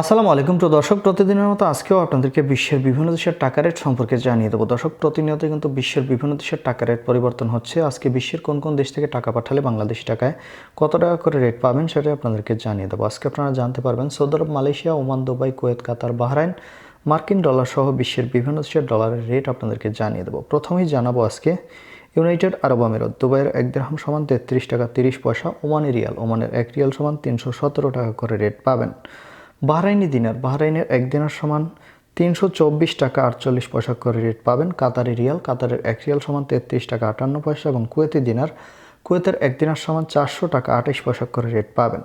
আসসালামু আলাইকুম তো দর্শক, প্রতিদিনের মতো আজকেও আপনাদেরকে বিশ্বের বিভিন্ন দেশের টাকা রেট সম্পর্কে জানিয়ে দেবো। দর্শক, প্রতিনিয়ত কিন্তু বিশ্বের বিভিন্ন দেশের টাকা রেট পরিবর্তন হচ্ছে। আজকে বিশ্বের কোন কোন দেশ থেকে টাকা পাঠালে বাংলাদেশি টাকায় কত টাকা করে রেট পাবেন সেটাই আপনাদেরকে জানিয়ে দেবো। আজকে আপনারা জানতে পারবেন, সৌদি আরব, Malaysia, Oman, Dubai, Kuwait, Qatar, Bahrain, মার্কিন ডলার সহ বিশ্বের বিভিন্ন দেশের ডলারের রেট আপনাদেরকে জানিয়ে দেবো। প্রথমেই জানাব আজকে ইউনাইটেড আরব আমিরাত, দুবাইয়ের এক দেড়হাম সমান তেত্রিশ টাকা তিরিশ পয়সা ওমানি রিয়াল, ওমানের এক রিয়াল সমান তিনশো সতেরো টাকা করে রেট পাবেন। বাহরাইনি দিনার বাহরাইনের এক দিনার সমান তিনশো চব্বিশ টাকা আটচল্লিশ পয়সা করে রেট পাবেন কাতারি রিয়াল। কাতারের এক রিয়াল সমান তেত্রিশ টাকা আটান্ন পয়সা এবং কুয়েতি দিনার, কুয়েতের এক দিনার সমান চারশো টাকা আঠাশ পয়সা করে রেট পাবেন।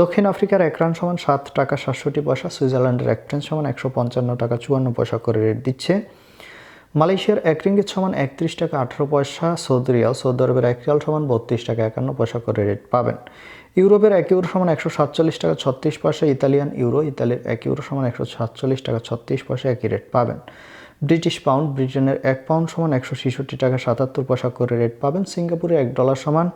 দক্ষিণ আফ্রিকার এক রান সমান সাত টাকা সাতষট্টি পয়সা, সুইজারল্যান্ডের এক ট্রেন সমান একশো পঞ্চান্ন টাকা চুয়ান্ন পয়সা করে রেট দিচ্ছে। মালয়েশিয়ার এক রিঙ্গিত সমান একত্রিশ টাকা আঠারো পয়সা, সৌদি রিয়াল, সৌদি আরবের এক রিয়াল সমান বত্রিশ টাকা একান্ন পয়সা করে রেট পাবেন। ইউরোপের এক ইউরো সমান একশো সাতচল্লিশ টাকা ছত্রিশ পয়সা, ইতালিয়ান ইউরো, ইতালির এক ইউরো সমান একশো সাতচল্লিশ টাকা ছত্রিশ পয়সা একই রেট পাবেন। ব্রিটিশ পাউন্ড ব্রিটেনের এক পাউন্ড সমান একশো ছেষট্টি টাকা সাতাত্তর পয়সা করে রেট পাবেন। সিঙ্গাপুরে এক ডলার সমান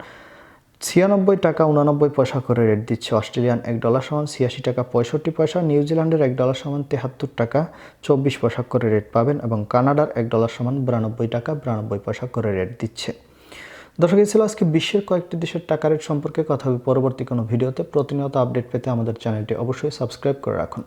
ছিয়ানব্বই টাকা উনানব্বই পয়সা করে রেট দিচ্ছে। অস্ট্রেলিয়ান এক ডলার সমান ছিয়াশি টাকা পঁয়ষট্টি পয়সা নিউজিল্যান্ডের এক ডলার সমান তেহাত্তর টাকা চব্বিশ পয়সা করে রেট পাবেন এবং কানাডার এক ডলার সমান বিরানব্বই টাকা বিরানব্বই পয়সা করে রেট দিচ্ছে। দর্শক, এই ছিল আজকে বিশ্বের কয়েকটি দেশের টাকা রেট সম্পর্কে কথা হবে। পরবর্তী কোনো ভিডিওতে প্রতিনিয়ত আপডেট পেতে আমাদের চ্যানেলটি অবশ্যই সাবস্ক্রাইব করে রাখুন।